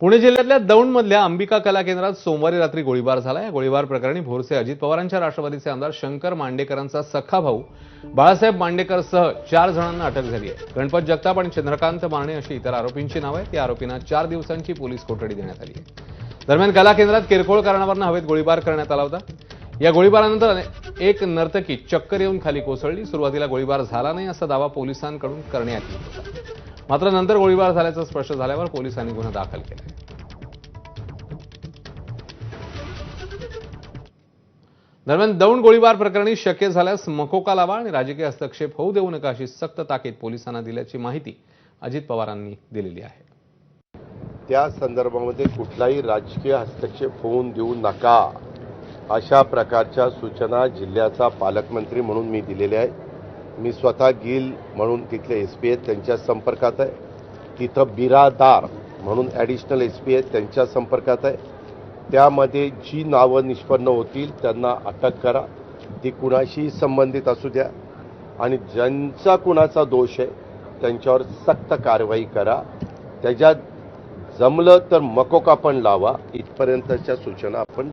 पुणे जिल्ह्यातल्या दौंडमधल्या अंबिका कला केंद्रात सोमवारी रात्री गोळीबार झाला. या गोळीबार प्रकरणी भोरसे अजित पवारांच्या राष्ट्रवादीचे आमदार शंकर मांडेकरांचा सख्खा भाऊ बाळासाहेब मांडेकरसह चार जणांना अटक झाली आहे. गणपत जगताप आणि चंद्रकांत माने अशी इतर आरोपींची नावं आहेत. या आरोपींना चार दिवसांची पोलीस कोठडी देण्यात आली आहे. दरम्यान कला केंद्रात किरकोळ कारणावरनं हवेत गोळीबार करण्यात आला होता. या गोळीबारानंतर एक नर्तकी चक्कर येऊन खाली कोसळली. सुरुवातीला गोळीबार झाला नाही असा दावा पोलिसांकडून करण्यात येत होता. मात्र नंतर गोळीबार झाल्याचं स्पष्ट झाल्यावर पोलिसांनी गुन्हा दाखल केला. दरम्यान दौंड गोळीबार प्रकरणी शक्य झाल्यास मकोका लावा आणि राजकीय हस्तक्षेप होऊ देऊ नका अशी सक्त ताकीद पोलिसांना दिल्याची माहिती अजित पवारांनी दिलेली आहे. त्या संदर्भामध्ये कुठलाही राजकीय हस्तक्षेप होऊन देऊ नका अशा प्रकारच्या सूचना जिल्ह्याचा पालकमंत्री म्हणून मी दिलेल्या आहे मी स्वतः गिल म्हणून तिथले एस पी आहेत त्यांच्या संपर्कात आहे. तिथं बिरादार म्हणून ॲडिशनल एस पी आहेत त्यांच्या संपर्कात आहे. त्यामध्ये जी नावं निष्पन्न होतील त्यांना अटक करा. ती कुणाशीही संबंधित असू द्या. आणि ज्यांचा कुणाचा दोष आहे त्यांच्यावर सक्त कारवाई करा. त्याच्यात जमलं तर मकोका पण लावा. इथपर्यंतच्या सूचना आपण